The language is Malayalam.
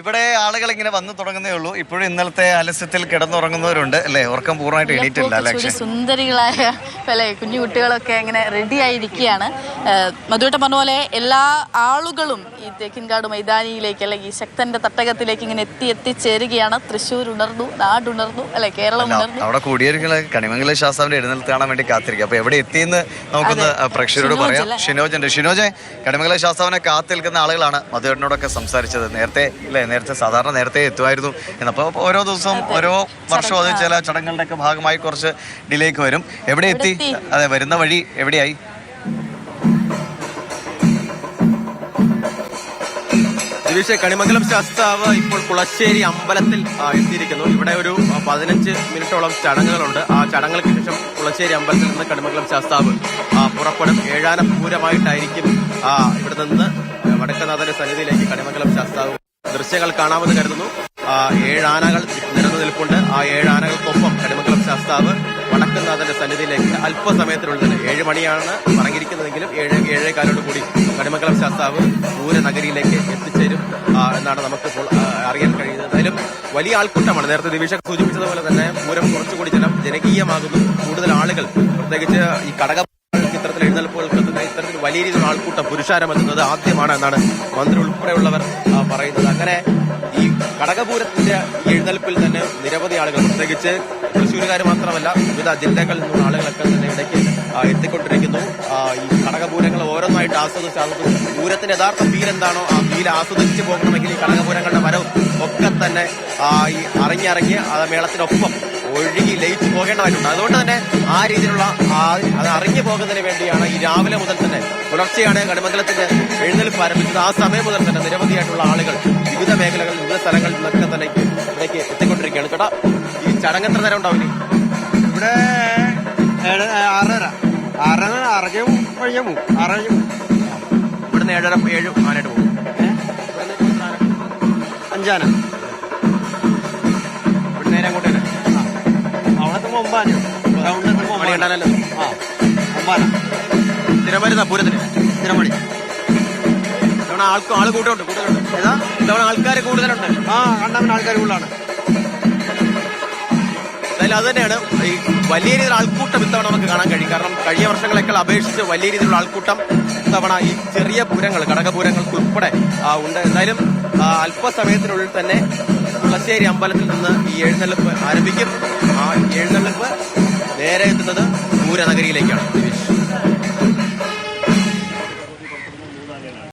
ഇവിടെ ആളുകൾ ഇങ്ങനെ വന്നു തുടങ്ങുന്നേ ഉള്ളൂ. ഇപ്പോഴും ഇന്നലത്തെ അലസ്യത്തിൽ കിടന്നുറങ്ങുന്നവരുണ്ട്. അല്ലേ? ഉറക്കം പൂർണമായിട്ട് എണീറ്റില്ല അല്ലേ സുന്ദരികളായ അല്ലെ കുഞ്ഞു കുട്ടികളൊക്കെ ഇങ്ങനെ റെഡി ആയിരിക്കുകയാണ് മധുവേട്ടൻ പറഞ്ഞ പോലെ എല്ലാ ആളുകളും ഈ തേക്കിൻകാട് മൈതാനിയിലേക്ക് അല്ലെങ്കിൽ ഈ ശക്തന്റെ തട്ടകത്തിലേക്ക് ഇങ്ങനെ എത്തി എത്തിച്ചേരുകയാണ്. തൃശ്ശൂർ ഉണർന്നു നാടുണർന്നു അല്ലെ? കേരളം ഉണർന്നു. അവിടെ കൂടിയവരുകൾ കണിമംഗല ശാസ്താവിന്റെ എഴുന്നേൽത്ത് കാണാൻ വേണ്ടി കാത്തിരിക്കും അപ്പൊ എവിടെ എത്തിയെന്ന് നമുക്കൊന്ന് പ്രേക്ഷകരോട് പറയാം? ഷിനോജ് ഷിനോജെ കണിമംഗല ശാസ്താവിനെ കാത്തിൽക്കുന്ന ആളുകളാണ് മധുവേട്ടനോടൊക്കെ സംസാരിച്ചത് നേരത്തെ അല്ലേ നേരത്തെ സാധാരണ നേരത്തെ എത്തുമായിരുന്നു. എന്നപ്പോൾ ഓരോ ദിവസവും ഓരോ വർഷവും അത് ചില ചടങ്ങുകളുടെ ഒക്കെ ഭാഗമായി കുറച്ച് ഡിലേക്ക് വരും. എവിടെ എത്തി? അതെ വരുന്ന വഴി എവിടെയായി? ദിവിഷ കണിമംഗലം ശാസ്താവ് ഇപ്പോൾ കുളശ്ശേരി അമ്പലത്തിൽ എത്തിയിരിക്കുന്നു. ഇവിടെ ഒരു പതിനഞ്ച് മിനിറ്റോളം ചടങ്ങുകളുണ്ട്. ആ ചടങ്ങുകൾക്ക് ശേഷം കുളശ്ശേരി അമ്പലത്തിൽ നിന്ന് കണിമംഗലം ശാസ്താവ് ആ, പുറപ്പെടും. ഏഴാന പൂരമായിട്ടായിരിക്കും ആ, ഇവിടെ നിന്ന് വടക്കനാഥന്റെ സന്നിധിയിലേക്ക് കണിമംഗലം ശാസ്താവ് ദൃശ്യങ്ങൾ കാണാമെന്ന് കരുതുന്നു. ഏഴ് ആനകൾ നിരന്നു നിൽപ്പുണ്ട്. ആ ഏഴ് ആനകൾക്കൊപ്പം കണിമംഗലം ശാസ്താവ് വടക്കുന്നാഥന്റെ സന്നിധിയിലേക്ക് അല്പസമയത്തിനുള്ളിൽ തന്നെ ഏഴ് മണിയാണ് പറഞ്ഞിരിക്കുന്നതെങ്കിലും ഏഴ് ഏഴേ കാലോട് കൂടി കണിമംഗലം ശാസ്താവ് പൂരനഗരിയിലേക്ക് എത്തിച്ചേരും. എന്നാണ് നമുക്കിപ്പോൾ അറിയാൻ കഴിയുന്നത്. എന്തായാലും വലിയ ആൾക്കൂട്ടമാണ്. നേരത്തെ ദിവിഷ സൂചിപ്പിച്ചതുപോലെ തന്നെ പൂരം കുറച്ചുകൂടി ജനം ജനകീയമാകുന്നു. കൂടുതൽ ആളുകൾ പ്രത്യേകിച്ച് ഈ കടക ചിത്രത്തിൽ ഇത്തരത്തിൽ വലിയ രീതിയിലുള്ള ആൾക്കൂട്ടം പുരുഷാരം എത്തുന്നത് ആദ്യമാണ് എന്നാണ് മന്ത്രി ഉൾപ്പെടെയുള്ളവർ പറയുന്നത്. അങ്ങനെ ഈ കടകപൂരത്തിന്റെ എഴുന്നേൽപ്പിൽ തന്നെ നിരവധി ആളുകൾ പ്രത്യേകിച്ച് തൃശ്ശൂരുകാർ മാത്രമല്ല വിവിധ ജില്ലകളിൽ നിന്നുള്ള ആളുകളൊക്കെ തന്നെ ഇടയ്ക്ക് എത്തിക്കൊണ്ടിരിക്കുന്നു. ഈ കടകപൂരങ്ങൾ ഓരോന്നായിട്ട് ആസ്വദിച്ച് ആസ്വദിച്ച് പൂരത്തിന്റെ യഥാർത്ഥ ഫീൽ എന്താണോ ആ ഫീൽ ആസ്വദിച്ച് പോകണമെങ്കിൽ ഈ കടകപൂരങ്ങളുടെ വരവും ഒക്കെ തന്നെ ഈ അറിഞ്ഞിറങ്ങി ആ മേളത്തിനൊപ്പം ഒഴുകി ലയിച്ചു പോകേണ്ടതായിട്ടുണ്ട്. അതുകൊണ്ട് തന്നെ ആ രീതിയിലുള്ള അത് അറിഞ്ഞു പോകുന്നതിന് വേണ്ടിയാണ് ഈ രാവിലെ മുതൽ തന്നെ പുലർച്ചെയാണ് കണിമംഗലത്തിന്റെ എഴുന്നേൽപ്പ് ആരംഭിച്ചത്. ആ സമയം മുതൽ തന്നെ നിരവധിയായിട്ടുള്ള ആളുകൾ വിവിധ മേഖലകളിൽ വിവിധ സ്ഥലങ്ങളിൽ നിന്നൊക്കെ തന്നെ ഇവിടേക്ക് എത്തിക്കൊണ്ടിരിക്കുകയാണ്. ചേട്ടാ ഈ ചടങ്ങ് എത്ര നേരം ഉണ്ടാവില്ല ഇവിടെ ആറര. ആറര ആറര ഇവിടുന്ന് ഏഴര ഏഴ് ആനായിട്ട് പോകും അഞ്ചാനാണ് അഞ്ചാന. ഒമ്പാന ഗ്രൗണ്ട് എത്തുമ്പോ മണി ഒമ്പാന കണ്ടാനല്ലോ ആ ഒമ്പാന സ്ഥിരം വരുന്ന പൂരത്തിന്? ഇത്ര മണി ഇത്തവണ ആൾക്ക് ആൾ കൂട്ടമുണ്ട് കൂടുതലുണ്ട് ഏതാ? ഇത്തവണ ആൾക്കാർ കൂടുതലുണ്ട്. ആ കണ്ടവൻ ആൾക്കാർ കൂടുതലാണ്. എന്തായാലും അത് തന്നെയാണ്. ഈ വലിയ രീതിയിൽ ആൾക്കൂട്ടം ഇത്തവണ നമുക്ക് കാണാൻ കഴിയും. കാരണം കഴിഞ്ഞ വർഷങ്ങളൊക്കെ അപേക്ഷിച്ച് വലിയ രീതിയിലുള്ള ആൾക്കൂട്ടം ഇത്തവണ ഈ ചെറിയ പൂരങ്ങൾ കടകപൂരങ്ങൾക്ക് ഉൾപ്പെടെ ഉണ്ട്. എന്തായാലും അല്പസമയത്തിനുള്ളിൽ തന്നെ തുളശ്ശേരി അമ്പലത്തിൽ നിന്ന് ഈ എഴുന്നള്ളിപ്പ് ആരംഭിക്കും. ആ എഴുന്നള്ളിപ്പ് നേരെ എത്തുന്നത് പൂരനഗരിയിലേക്കാണ്.